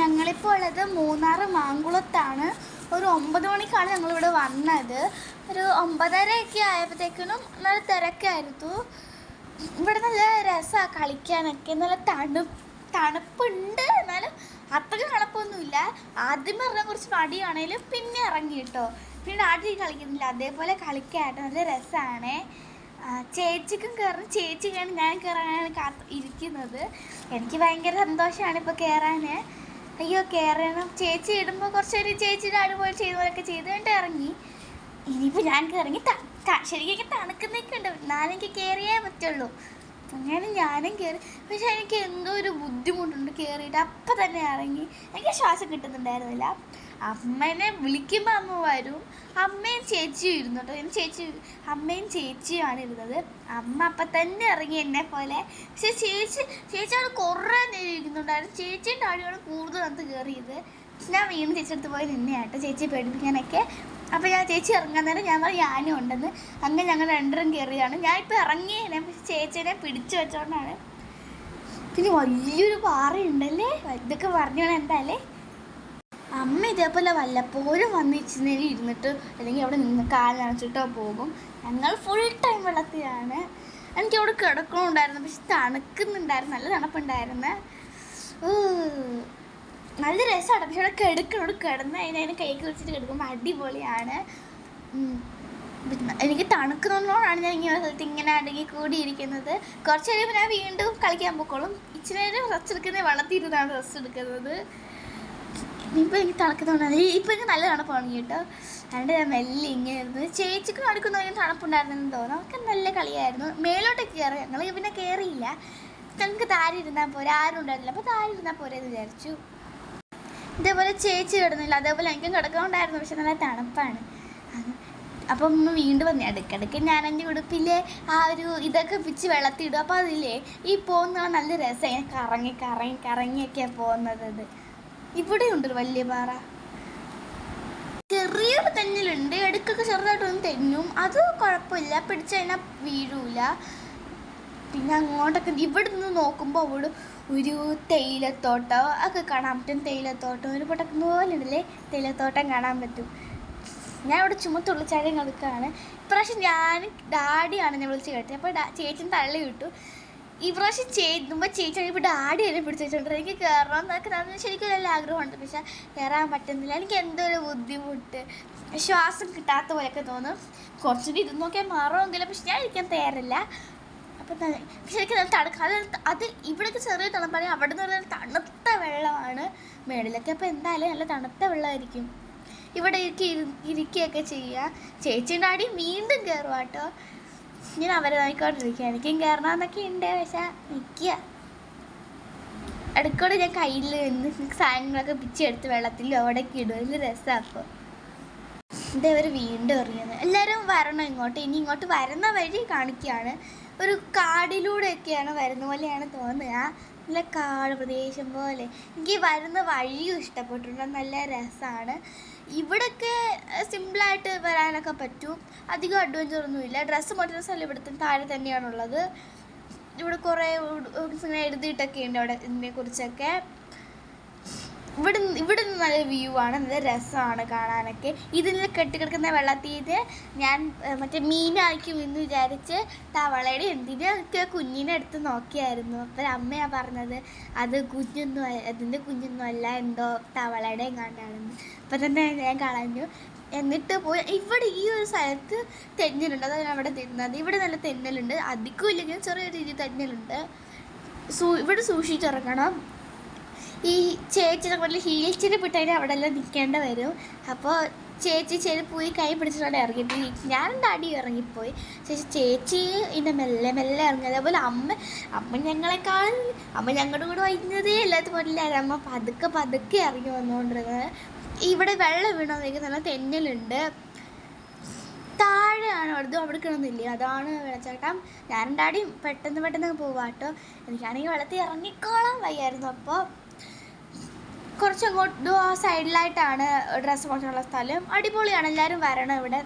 ഞങ്ങളിപ്പോൾ ഉള്ളത് മൂന്നാർ മാങ്കുളത്താണ്. ഒരു ഒമ്പത് മണിക്കാണ് ഞങ്ങളിവിടെ വന്നത്. ഒരു ഒമ്പതരയൊക്കെ ആയപ്പോഴത്തേക്കിനും നല്ല തിരക്കായിരുന്നു. ഇവിടെ നല്ല രസമാണ് കളിക്കാനൊക്കെ. നല്ല തണു തണുപ്പുണ്ട്. എന്നാലും അത്രയും തണുപ്പൊന്നുമില്ല. ആദ്യം ഇറങ്ങാൻ കുറച്ച് മടിയാണേലും പിന്നെ ഇറങ്ങി കേട്ടോ. പിന്നെ ആദ്യം കളിക്കുന്നില്ല. അതേപോലെ കളിക്കാനായിട്ട് നല്ല രസമാണേ ചേച്ചിക്കും കയറണം ചേച്ചി കയറി ഞാൻ കയറാനാണ് കാത്ത് ഇരിക്കുന്നത്. എനിക്ക് ഭയങ്കര സന്തോഷമാണ് ഇപ്പോൾ കയറാൻ അയ്യോ കയറണം ചേച്ചി ഇടുമ്പോൾ കുറച്ച് നേരം ചേച്ചിയുടെ അതുപോലെ ചെയ്തപോലൊക്കെ ചെയ്ത് കണ്ട് ഇറങ്ങി. ഇനിയിപ്പോൾ ഞാൻ ഇറങ്ങി ശരിക്കും തണുക്കുന്നൊക്കെ ഉണ്ട്. എന്നാലും എനിക്ക് കയറിയേ പറ്റുള്ളൂ. അങ്ങനെ ഞാനും കയറി പക്ഷെ എനിക്ക് എന്തോ ഒരു ബുദ്ധിമുട്ടുണ്ട് കയറിയിട്ട് അപ്പം തന്നെ ഇറങ്ങി. എനിക്ക് ശ്വാസം കിട്ടുന്നുണ്ടായിരുന്നില്ല. അമ്മേനെ വിളിക്കുമ്പോൾ അമ്മ വരും. അമ്മയും ചേച്ചിയും ഇരുന്നു കേട്ടോ എന്റെ ചേച്ചി അമ്മയും ചേച്ചിയുമാണ് ഇരുന്നത്. അമ്മ അപ്പം തന്നെ ഇറങ്ങി എന്നെ പോലെ. പക്ഷെ ചേച്ചി ചേച്ചി അവിടെ കുറേ നേരം ഇരിക്കുന്നുണ്ടായിരുന്നു. ചേച്ചീന്റെ അടിയോട് കൂടുതൽ അത് കയറിയത് ഞാൻ വീണ്ടും ചേച്ചി അടുത്ത് പോയി നിന്നെയാട്ടോ. ചേച്ചിയെ പേടിപ്പിക്കാനൊക്കെ അപ്പോൾ ഞാൻ ചേച്ചി ഇറങ്ങാൻ നേരം ഞാൻ പറഞ്ഞു ഞാനും ഉണ്ടെന്ന്. അങ്ങനെ ഞങ്ങൾ രണ്ടരും കയറിയതാണ് ഞാൻ ഇപ്പോൾ ഇറങ്ങിയേനെ പക്ഷെ ചേച്ചീനെ പിടിച്ചു വെച്ചോണ്ടാണ്. പിന്നെ വലിയൊരു പാറയുണ്ടല്ലേ? ഇതൊക്കെ പറഞ്ഞോണം എന്തായാലേ. അമ്മ ഇതേപോലെ വല്ലപ്പോഴും വന്നിച്ചിരുന്നേലും ഇരുന്നിട്ട് അല്ലെങ്കിൽ അവിടെ നിന്ന് കാൽ പോകും. ഞങ്ങൾ ഫുൾ ടൈം വെള്ളത്തിലാണ്. എനിക്ക് അവിടെ കിടക്കണമുണ്ടായിരുന്നു പക്ഷെ തണുക്കുന്നുണ്ടായിരുന്നു നല്ല തണുപ്പുണ്ടായിരുന്നു. നല്ല രസമാണ്. പക്ഷെ അവിടെ കിടക്കണോട് കിടന്ന് കിടന്ന് അതിനെ കൈക്ക് വെച്ചിട്ട് കിടക്കുമ്പോൾ അടിപൊളിയാണ്. എനിക്ക് തണുക്കുന്നതുകൊണ്ടാണ് ഞാൻ ഇങ്ങനെ സ്ഥലത്ത് ഇങ്ങനെ അടങ്ങി കൂടിയിരിക്കുന്നത്. കുറച്ച് കഴിയുമ്പോൾ ഞാൻ വീണ്ടും കളിക്കാൻ പോക്കോളും ഇച്ചിരി നേരം റെസ്റ്റ് എടുക്കുന്നത് വളർത്തിയിരുന്നാണ് റെസ്റ്റ് എടുക്കുന്നത്. ഇപ്പം എനിക്ക് തണുക്കുന്നതുകൊണ്ടാണ് ഇപ്പം എനിക്ക് നല്ല തണുപ്പാണ് കേട്ടോ. അതുകൊണ്ട് ഞാൻ മെല്ലെ ഇങ്ങനെ ഇരുന്ന് ചേച്ചിക്ക് നടക്കുന്നതിന് തണുപ്പുണ്ടായിരുന്നെന്ന് തോന്നുന്നു. നമുക്ക് നല്ല കളിയായിരുന്നു. മേലോട്ട് കയറി ഞങ്ങൾ പിന്നെ കയറിയില്ല ഞങ്ങൾക്ക് താരി ഇരുന്നാൽ പോരെ. ആരും ഉണ്ടായിരുന്നില്ല. അപ്പോൾ താരി ഇരുന്നാൽ പോരെ എന്ന് വിചാരിച്ചു. ഇതേപോലെ ചേച്ചി കിടന്നില്ല. അതേപോലെ എനിക്കും കിടക്കാനുണ്ടായിരുന്നു പക്ഷെ നല്ല തണുപ്പാണ്. അപ്പം ഉമ്മ വീണ്ടും വന്നേ ഇടയ്ക്കിടയ്ക്ക് ഞാൻ എന്റെ ഉടുപ്പിലെ ആ ഒരു ഇതൊക്കെ പിച്ച് വെള്ളത്തിടും. അപ്പോൾ അതില്ലേ ഈ പോകുന്ന നല്ല രസം. ഇങ്ങനെ കറങ്ങി കറങ്ങി കറങ്ങിയൊക്കെയാണ് പോകുന്നത് അത്. ഇവിടെ ഉണ്ട് വലിയ പാറ. ചെറിയൊരു തെന്നലുണ്ട് ഇടയ്ക്കൊക്കെ ചെറുതായിട്ടൊന്ന് തെന്നും അത് കുഴപ്പമില്ല. പിടിച്ചു കഴിഞ്ഞാൽ വീഴൂല. പിന്നെ അങ്ങോട്ടൊക്കെ ഇവിടെ നിന്ന് നോക്കുമ്പോൾ അവിടെ ഒരു തേയിലത്തോട്ടം ഒക്കെ കാണാൻ പറ്റും. തേയിലത്തോട്ടം ഒരു പൊട്ടക്കുന്ന പോലെ ഉണ്ടല്ലേ? തേയിലത്തോട്ടം കാണാൻ പറ്റും. ഞാൻ ഇവിടെ ചുമ്മാ തുള്ളിച്ചാടി നടക്കുകയാണ് ഇപ്രാവശ്യം ഞാൻ ഡാഡിയാണ് ഞാൻ വിളിച്ച് കേട്ടത്. അപ്പോൾ ചേച്ചി തള്ളി വിട്ടു. ഈ പ്രാവശ്യം ചെയ്യുമ്പോൾ ചേച്ചി ഇപ്പോൾ ഡാഡി എന്നെ പിടിച്ച് വെച്ചോണ്ട് എനിക്ക് കയറണം എന്നൊക്കെ നമുക്ക് ശരിക്കും നല്ല ആഗ്രഹമുണ്ട്. പക്ഷെ കയറാൻ പറ്റുന്നില്ല. എനിക്ക് എന്തോ ഒരു ബുദ്ധിമുട്ട്. ശ്വാസം കിട്ടാത്ത പോലെയൊക്കെ തോന്നും. കുറച്ചുകൂടി ഇരുന്നൊക്കെ മാറുമെങ്കിലും പക്ഷെ ഞാൻ ഇരിക്കാൻ തയ്യാറില്ല. അപ്പം ശരിക്കും തണുക്ക. അത് അത് ഇവിടേക്ക് ചെറിയ തണുപ്പാണെങ്കിൽ അവിടെ നിന്ന് പറഞ്ഞാൽ തണുത്ത വെള്ളമാണ് മേളിലൊക്കെ. അപ്പോൾ എന്തായാലും നല്ല തണുത്ത വെള്ളമായിരിക്കും. ഇവിടെ ഇരിക്കി ഇരിക്കുകയൊക്കെ ചെയ്യുക. ചേച്ചീന്റെ അടി വീണ്ടും കയറുക കേട്ടോ ഞാൻ അവരെ നോക്കിക്കൊണ്ടിരിക്കുക എനിക്കും കയറണമെന്നൊക്കെ ഉണ്ട്. പക്ഷെ നിൽക്കുക. അടുക്കോട് ഞാൻ കയ്യിൽ നിന്ന് സാധനങ്ങളൊക്കെ പിച്ചെടുത്ത് വെള്ളത്തിൽ അവിടേക്ക് ഇടും. വലിയ രസമാണ് അപ്പോൾ ഇത് അവർ വീണ്ടും എറിയുന്നത്. എല്ലാവരും വരണം ഇങ്ങോട്ട്. ഇനി ഇങ്ങോട്ട് വരുന്ന വഴി കാണിക്കുകയാണ്. ഒരു കാടിലൂടെയൊക്കെയാണ് വരുന്ന പോലെയാണ് തോന്നുക നല്ല കാട് പ്രദേശം പോലെ. എനിക്ക് വരുന്ന വഴിയും ഇഷ്ടപ്പെട്ടിട്ടുണ്ട്. നല്ല രസമാണ് ഇവിടെയൊക്കെ സിമ്പിളായിട്ട് വരാനൊക്കെ പറ്റും. അധികം അഡ്വഞ്ചർ ഒന്നുമില്ല ഡ്രസ്സ് മറ്റു ഡ്രസ്സല്ല ഇവിടുത്തെ താഴെ തന്നെയാണുള്ളത്. ഇവിടെ കുറേ ഇങ്ങനെ എഴുതിയിട്ടൊക്കെ ഉണ്ട് അവിടെ ഇതിനെ കുറിച്ചൊക്കെ ഇവിടെ ഇവിടെ നിന്ന് നല്ല വ്യൂ ആണ്. നല്ല രസമാണ് കാണാനൊക്കെ. ഇതിൽ കെട്ടിക്കിടക്കുന്ന വെള്ളത്തിൽ ഞാൻ മറ്റേ മീനായിരിക്കും എന്ന് വിചാരിച്ച് തവളയുടെ എന്തിനൊക്കെ കുഞ്ഞിനെ എടുത്ത് നോക്കിയായിരുന്നു. അപ്പോൾ അമ്മയാ പറഞ്ഞത് അത് കുഞ്ഞൊന്നും അതിന്റെ കുഞ്ഞൊന്നും അല്ല എന്തോ തവളയുടെ കണ്ടാണെന്ന് അപ്പം തന്നെ ഞാൻ കളഞ്ഞു. എന്നിട്ട് പോയി ഇവിടെ ഈ ഒരു സ്ഥലത്ത് തെന്നലുണ്ട് അതാണ് അവിടെ തിന്നത്. ഇവിടെ നല്ല തെന്നലുണ്ട് അധികം ഇല്ലെങ്കിലും ചെറിയ രീതിയിൽ തെന്നലുണ്ട് സൂ ഇവിടെ സൂക്ഷിച്ചിറങ്ങണം. ഈ ചേച്ചി നമ്മുടെ ഹീൽസിന് പിട്ടതിന് അവിടെ എല്ലാം നിൽക്കേണ്ട വരും. അപ്പോൾ ചേച്ചി ചെരുപ്പ് പോയി കൈ പിടിച്ചിട്ടാണ് ഇറങ്ങിയിട്ട് ഞാൻ അടി ഇറങ്ങിപ്പോയി. ചേച്ചി ചേച്ചി ഇതിന്റെ മെല്ലെ മെല്ലെ ഇറങ്ങി. അതേപോലെ അമ്മ അമ്മ ഞങ്ങളെക്കാൾ അമ്മ ഞങ്ങളുടെ കൂടെ വൈകുന്നതേ പോലില്ലായിരുന്നു അമ്മ പതുക്കെ പതുക്കെ ഇറങ്ങി വന്നുകൊണ്ടിരുന്നത് ഇവിടെ വെള്ളം വീണോന്നേക്ക് നല്ല തെന്നലുണ്ട്. താഴെയാണ് അവിടുത്തെ അവിടെ കിടന്നില്ലേ? അതാണ് വെള്ളച്ചാട്ടം. ഞാൻ അടിയും പെട്ടെന്ന് പെട്ടെന്ന് പോവാട്ടോ. എനിക്കാണെങ്കിൽ വെള്ളത്തിൽ ഇറങ്ങിക്കോളാൻ വയ്യായിരുന്നു. അപ്പോൾ കുറച്ചങ്ങോട്ട് സൈഡിലായിട്ടാണ് ഡ്രസ്സ് കുറച്ചുള്ള സ്ഥലം. അടിപൊളിയാണ്. എല്ലാവരും വരണം ഇവിടെ.